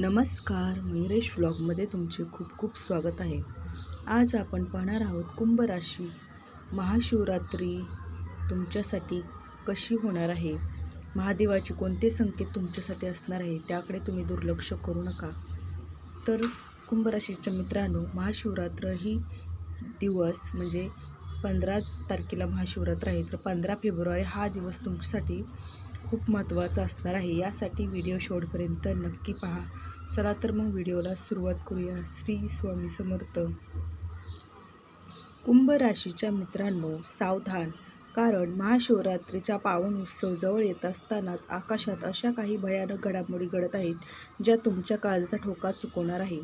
नमस्कार मयुरेश व्लॉगमध्ये तुमचे खूप खूप स्वागत आहे. आज आपण पाहणार आहोत कुंभ राशी. महाशिवरात्री तुमच्यासाठी कशी होणार आहे? महादेवाचे कोणते संकेत तुमच्यासाठी असणार आहे? त्याकडे तुम्ही दुर्लक्ष करू नका. तर कुंभ राशीच्या मित्रांनो महाशिवरात्र ही दिवस म्हणजे पंधरा तारखेला महाशिवरात्र आहे. तर पंधरा फेब्रुवारी हा दिवस तुमच्यासाठी खूप महत्त्वाचा असणार आहे. यासाठी व्हिडिओ शेवटपर्यंत नक्की पहा. चला तर मग व्हिडिओला सुरुवात करूया. श्री स्वामी समर्थ. कुंभ राशीच्या मित्रांनो सावधान. कारण महाशिवरात्रीचा पावन उत्सव जवळ येत असतानाच आकाशात अशा काही भयानक घडामोडी घडत आहेत ज्या तुमच्या काळजाचा ठोका चुकवणार आहे.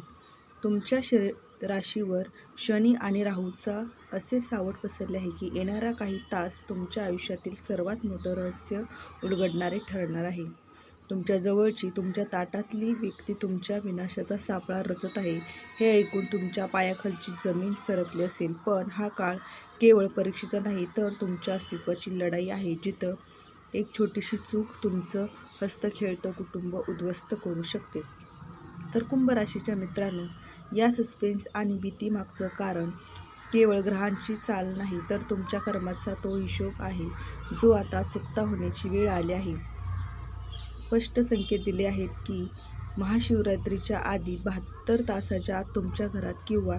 तुमच्या शरी राशीवर शनी आणि राहूचा असे सावट पसरले आहे की येणारा काही तास तुमच्या आयुष्यातील सर्वात मोठं रहस्य उलगडणारे ठरणार आहे. तुमच्या जवळची तुमच्या ताटातली व्यक्ती तुमच्या विनाशाचा सापळा रचत आहे. हे ऐकून तुमच्या पायाखालची जमीन सरकली असेल. पण हा काळ केवळ परीक्षेचा नाही तर तुमच्या अस्तित्वाची लढाई आहे जिथं एक छोटीशी चूक तुमचं हस्तखेळतं कुटुंब उद्ध्वस्त करू शकते. तर कुंभ राशीच्या मित्रांनो या सस्पेन्स आणि भीतीमागचं कारण केवळ ग्रहांची चाल नाही तर तुमच्या कर्माचा तो हिशोब आहे जो आता चुकता होण्याची वेळ आली आहे. स्पष्ट संकेत दिले आहेत की महाशिवरात्रीच्या आधी बहात्तर तासाच्या आत तुमच्या घरात किंवा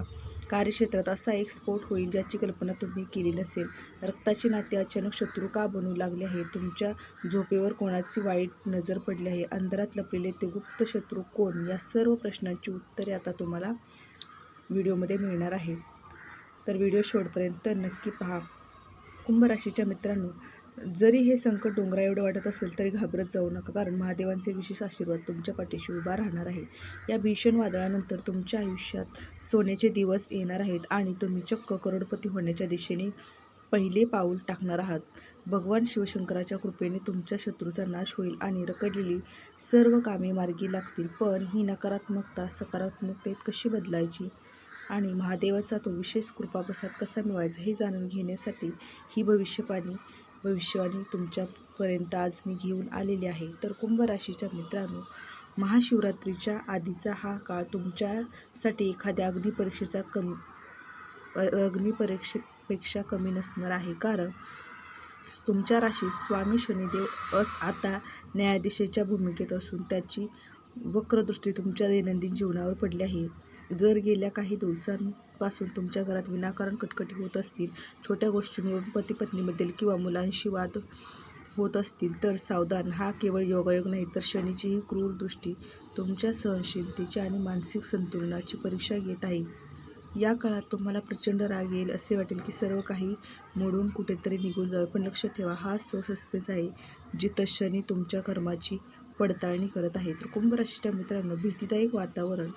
कार्यक्षेत्रात असा एक स्फोट होईल ज्याची कल्पना तुम्ही केली नसेल. रक्ताचे नाते अचानक शत्रू का बनू लागले आहे? तुमच्या झोपेवर कोणाची वाईट नजर पडली आहे? अंधारात लपलेले ते गुप्त शत्रू कोण? या सर्व प्रश्नांची उत्तरे आता तुम्हाला व्हिडिओमध्ये मिळणार आहेत. तर व्हिडिओ शेवटपर्यंत नक्की पहा. कुंभ राशीच्या मित्रांनो जरी हे संकट डोंगरा एवढं वाटत असेल तरी घाबरत जाऊ नका. कारण महादेवांचे विशेष आशीर्वाद तुमच्या पाठीशी उभा राहणार आहे. या भीषण वादळानंतर तुमच्या आयुष्यात सोन्याचे दिवस येणार आहेत आणि तुम्ही चक्क करोडपती होण्याच्या दिशेने पहिले पाऊल टाकणार आहात. भगवान शिवशंकराच्या कृपेने तुमच्या शत्रूचा नाश होईल आणि रखडलेली सर्व कामे मार्गी लागतील. पण ही नकारात्मकता सकारात्मकतेत कशी बदलायची? आणि महादेवाचा तो विशेष कृपाप्रसाद कसा मिळवायचा हे जाणून घेण्यासाठी ही भविष्यवाणी भविष्यवाणी तुमच्यापर्यंत आज मी घेऊन आलेली आहे. तर कुंभ राशीच्या मित्रांनो महाशिवरात्रीच्या आधीचा हा काळ तुमच्यासाठी एखाद्या अग्निपरीक्षेचा कमी अग्निपरीक्षेपेक्षा कमी नसणार आहे. कारण तुमच्या राशीत स्वामी शनिदेव अ आता न्यायाधीशाच्या भूमिकेत असून त्याची वक्रदृष्टी तुमच्या दैनंदिन जीवनावर पडली आहे. जर गेल्या काही पासून तुमच्या घरात विनाकारण कटकटी होत असतील छोट्या गोष्टींवरून पती पत्नीबद्दल किंवा मुलांशी वाद होत असतील तर सावधान. हा केवळ योगायोग नाही तर शनीचीही क्रूर दृष्टी तुमच्या सहनशीलतेची आणि मानसिक संतुलनाची परीक्षा घेत आहे. या काळात तुम्हाला प्रचंड राग येईल असे वाटेल की सर्व काही मोडून कुठेतरी निघून जावे. पण लक्ष ठेवा हा सो सस्पेन्स आहे जिथं शनी तुमच्या कर्माची पडताळणी करत आहे. तर कुंभ राशीच्या मित्रांनो भीतीदायक वातावरण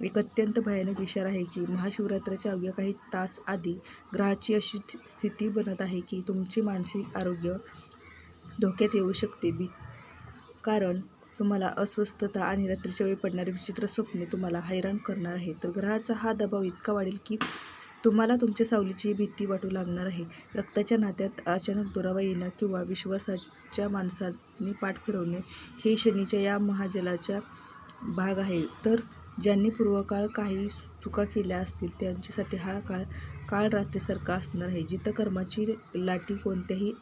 एक अत्यंत भयानक इशारा आहे की महाशिवरात्राच्या अवघ्या काही तास आधी ग्रहाची अशी स्थिती बनत आहे की तुमचे मानसिक आरोग्य धोक्यात येऊ शकते. बी कारण तुम्हाला अस्वस्थता आणि रात्रीच्या वेळी पडणारी विचित्र स्वप्ने तुम्हाला हैराण करणार आहे. तर ग्रहाचा हा दबाव इतका वाढेल की तुम्हाला तुमच्या सावलीची भीती वाटू लागणार आहे. रक्ताच्या नात्यात अचानक दुरावा येणं किंवा विश्वासाच्या माणसांनी पाठ फिरवणे हे शनीच्या या महाजलाच्या भाग आहे. तर ज्यांनी पूर्वकाळ काही चुका केल्या असतील त्यांच्यासाठी हा काळ काळ रात्रीसारखा असणार आहे. जिथं कर्माची लाटी कोणत्याही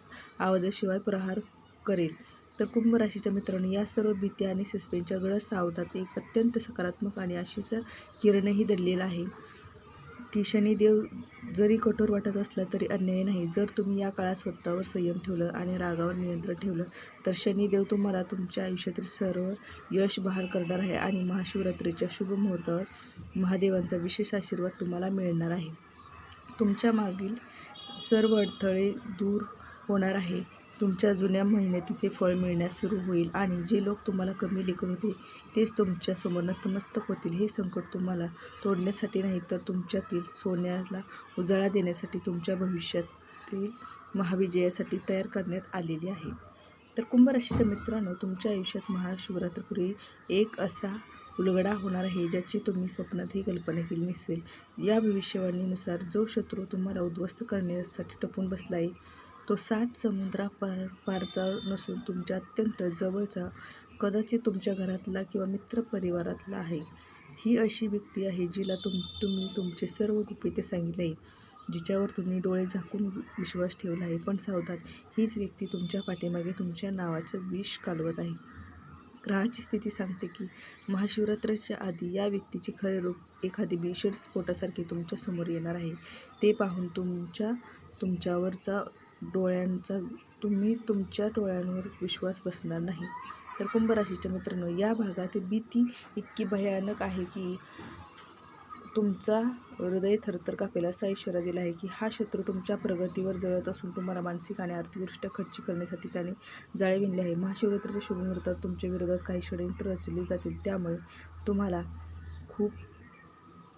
आवाजाशिवाय प्रहार करेल तर कुंभ राशीच्या मित्रांनो या सर्व भीती आणि सस्पेनच्या गडद सावटात एक अत्यंत सकारात्मक आणि आशेचा किरणही दडलेला आहे. की शनिदेव जरी कठोर वाटत असला तरी अन्याय नाही. जर तुम्ही या काळात स्वतःवर संयम ठेवलं आणि रागावर नियंत्रण ठेवलं तर शनिदेव तुम्हाला तुमच्या आयुष्यातील सर्व यश बहाल करणार आहे आणि महाशिवरात्रीच्या शुभ मुहूर्तावर महादेवांचा विशेष आशीर्वाद तुम्हाला मिळणार आहे. तुमच्या मागील सर्व अडथळे दूर होणार आहे. तुमच्या जुन्या मेहनतीचे फळ मिळण्यास सुरू होईल आणि जे लोक तुम्हाला कमी लेखत होते तेच तुमच्यासमोर नतमस्तक होतील. हे संकट तुम्हाला तोडण्यासाठी नाही तर तुमच्यातील सोन्याला उजाळा देण्यासाठी तुमच्या भविष्यातील महाविजयासाठी तयार करण्यात आलेली आहे. तर कुंभ राशीच्या मित्रांनो तुमच्या आयुष्यात महाशिवरात्रीपूर्वी एक असा उलगडा होणार आहे ज्याची तुम्ही स्वप्नातही कल्पना केली नसेल. या भविष्यवाणीनुसार जो शत्रू तुम्हाला उद्ध्वस्त करण्यासाठी टपून बसला आहे तो सात समुद्रापार पारचा नसून तुमच्या अत्यंत जवळचा कदाचित तुमच्या घरातला किंवा मित्रपरिवारातला आहे. ही अशी व्यक्ती आहे जिला तुम तुम्ही तुमचे सर्व गुपिते सांगितले. आहे जिच्यावर तुम्ही डोळे झाकून वि- विश्वास ठेवला आहे. पण सावधान हीच व्यक्ती तुमच्या पाठीमागे तुमच्या नावाचं विष कालवत आहे. ग्रहाची स्थिती सांगते की महाशिवरात्रीच्या आधी या व्यक्तीचे खरे रूप एखादी भीषण स्फोटासारखे तुमच्यासमोर येणार आहे. ते पाहून तुमच्या तुमच्यावरचा डोळ्यांचा तुम्ही तुमच्या डोळ्यांवर विश्वास बसणार नाही. तर कुंभ राशीच्या मित्रांनो या भागातील भीती इतकी भयानक आहे की तुमचा हृदय थरथर कापेल असा इशारा दिला आहे की हा शत्रू तुमच्या प्रगतीवर जळत असून तुम्हाला मानसिक आणि आर्थिकदृष्ट्या खच्ची करण्यासाठी त्याने जाळे विणले आहे. महाशिवरात्रीच्या शुभमुहूर्तात तुमच्या विरोधात काही षडयंत्र रचली जातील. त्यामुळे तुम्हाला खूप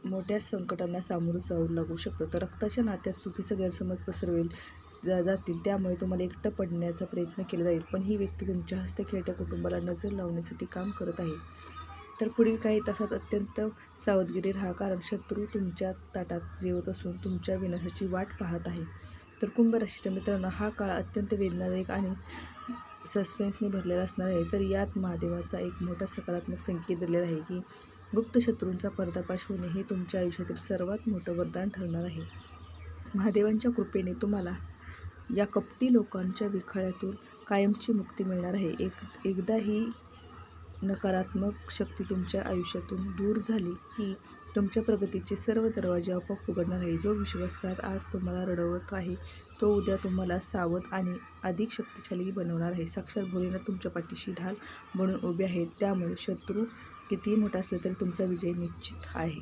मोठ्या संकटांना सामोरं जावं लागू शकतं. तर रक्ताच्या नात्यात चुकीचं गैरसमज पसरवेल जातील त्यामुळे तुम्हाला एकटं पडण्याचा प्रयत्न केला जाईल. पण ही व्यक्ती तुमच्या हस्तखेळत्या कुटुंबाला नजर लावण्यासाठी काम करत आहे. तर पुढील काही तासात अत्यंत सावधगिरी राहा कारण शत्रू तुमच्या ताटात जेवत असून तुमच्या विनाशाची वाट पाहत आहे. तर कुंभ राशीच्या मित्रांनो हा काळ अत्यंत वेदनादायक आणि सस्पेन्सने भरलेला असणार आहे. तर यात महादेवाचा एक मोठा सकारात्मक संकेत दिलेला आहे की गुप्त शत्रूंचा पर्दापाश होणे हे तुमच्या आयुष्यातील सर्वात मोठं वरदान ठरणार आहे. महादेवांच्या कृपेने तुम्हाला या कपटी लोकांच्या विखळ्यातून कायमची मुक्ती मिळणार आहे. एक एकदा ही नकारात्मक शक्ती तुमच्या आयुष्यातून दूर झाली की तुमच्या प्रगतीचे सर्व दरवाजे आपोआप उघडणार आहे. जो विश्वासघात आज तुम्हाला रडवत आहे तो उद्या तुम्हाला सावध आणि अधिक शक्तिशाली बनवणार आहे. साक्षात भोलेनाथ तुमच्या पाठीशी ढाल बनून उभे आहेत. त्यामुळे शत्रू कितीही मोठा असला तरी तुमचा विजय निश्चित आहे.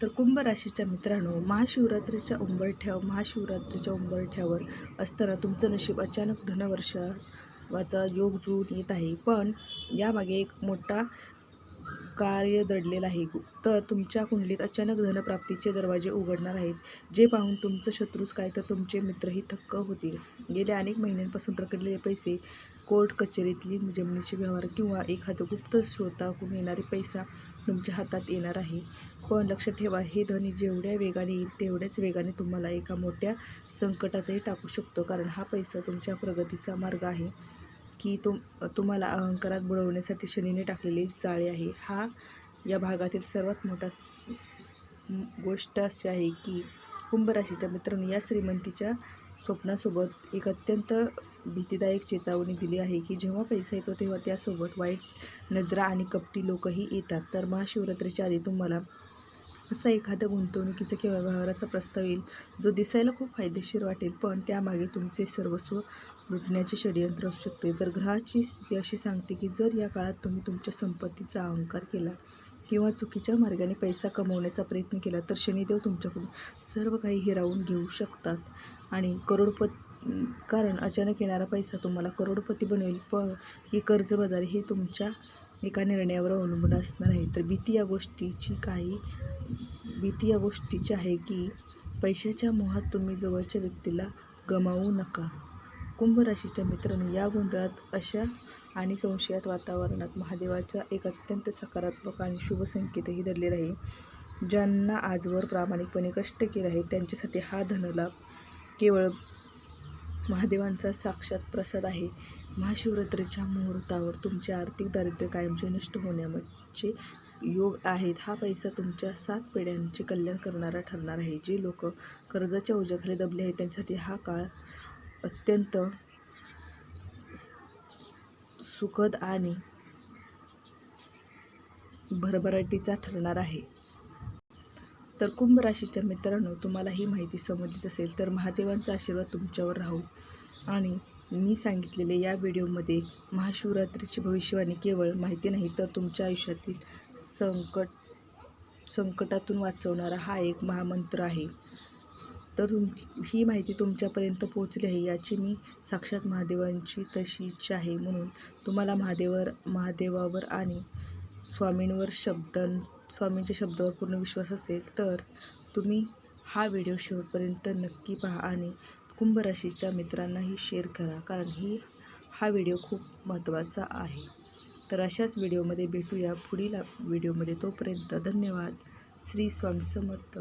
तर कुंभ राशीच्या मित्रांनो महाशिवरात्रीच्या उंबरठ्याव महाशिवरात्रीच्या उंबरठ्यावर असताना तुमचं नशीब अचानक धनवर्षावाचा योग जुळून येत आहे. पण यामागे एक मोठा कार्य दडलेलं आहे. तर तुमच्या कुंडलीत अचानक धनप्राप्तीचे दरवाजे उघडणार आहेत. जे पाहून तुमचं शत्रूच काय तर तुमचे मित्रही थक्क होतील. गेल्या अनेक महिन्यांपासून रखडलेले पैसे कोर्ट कचेरीतली जमिनीचे व्यवहार किंवा एखादं गुप्त स्रोताकडून येणारे पैसा तुमच्या हातात येणार आहे. पण लक्ष ठेवा हे ध्वनी जेवढ्या वेगाने येईल तेवढ्याच वेगाने तुम्हाला एका मोठ्या संकटातही टाकू शकतो. कारण हा पैसा तुमच्या प्रगतीचा मार्ग आहे की तुम तुम्हाला अहंकारात बुडवण्यासाठी शनीने टाकलेले जाळे आहे. हा या भागातील सर्वात मोठा गोष्ट अशी आहे की कुंभ राशीच्या मित्रांनो या श्रीमंतीच्या स्वप्नासोबत एक अत्यंत भीतीदायक चेतावणी दिली आहे की जेव्हा पैसा येतो तेव्हा त्यासोबत वाईट नजरा आणि कपटी लोकही येतात. तर महाशिवरात्रीच्या आधी तुम्हाला असा एखाद्या गुंतवणुकीचा किंवा व्यवहाराचा प्रस्ताव येईल जो दिसायला खूप फायदेशीर वाटेल पण त्यामागे तुमचे सर्वस्व लुटण्याचे षडयंत्र असू शकते. तर ग्रहाची स्थिती अशी सांगते की जर या काळात तुम्ही तुमच्या संपत्तीचा अहंकार केला किंवा चुकीच्या मार्गाने पैसा कमवण्याचा प्रयत्न केला तर शनिदेव तुमच्याकडून सर्व काही हिरावून घेऊ शकतात आणि करोडपत कारण अचानक येणारा पैसा तुम्हाला करोडपती बनवेल प ही कर्जबाजारी हे तुमच्या एका निर्णयावर अवलंबून असणार आहे. तर भीती या गोष्टीची काही भीती या गोष्टीची आहे की पैशाच्या मोहात तुम्ही जवळच्या व्यक्तीला गमावू नका. कुंभ राशीच्या मित्रांनो या गोंधळात अशा आणि संशयात वातावरणात महादेवाचा एक अत्यंत सकारात्मक आणि शुभ संकेतही धरलेला आहे. ज्यांना आजवर प्रामाणिकपणे कष्ट केले आहे त्यांच्यासाठी हा धनलाभ केवळ महादेवांचा साक्षात प्रसाद आहे. महाशिवरात्रीच्या मुहूर्तावर तुमचे आर्थिक दारिद्र्य कायमचे नष्ट होण्याचे योग आहेत. हा पैसा तुमच्या सात पिढ्यांचे कल्याण करणारा ठरणार आहे. जे लोक कर्जाच्या ओझ्याखाली दबले आहेत त्यांच्यासाठी हा काळ अत्यंत सुखद आणि भरभराटीचा ठरणार आहे. तर कुंभ राशीच्या मित्रांनो तुम्हाला ही माहिती संबंधित असेल तर महादेवांचा आशीर्वाद तुमच्यावर राहू. आणि मी सांगितलेले या व्हिडिओमध्ये महाशिवरात्रीची भविष्यवाणी केवळ माहिती नाही तर तुमच्या आयुष्यातील संकट संकटातून वाचवणारा हा एक महामंत्र आहे. तर तुम ही माहिती तुमच्यापर्यंत पोहोचली आहे याची मी साक्षात महादेवांची तशी इच्छा आहे. म्हणून तुम्हाला महादेवर महादेवावर आणि स्वामींवर शब्दां स्वामींच्या शब्दावर पूर्ण विश्वास असेल तर तुम्ही हा व्हिडिओ शेवटपर्यंत नक्की पहा आणि कुंभ राशीच्या मित्रांनाही शेअर करा कारण ही हा व्हिडिओ खूप महत्त्वाचा आहे. तर अशाच व्हिडिओमध्ये भेटूया. पुढील व्हिडिओमध्ये तोपर्यंत धन्यवाद. श्री स्वामी समर्थ.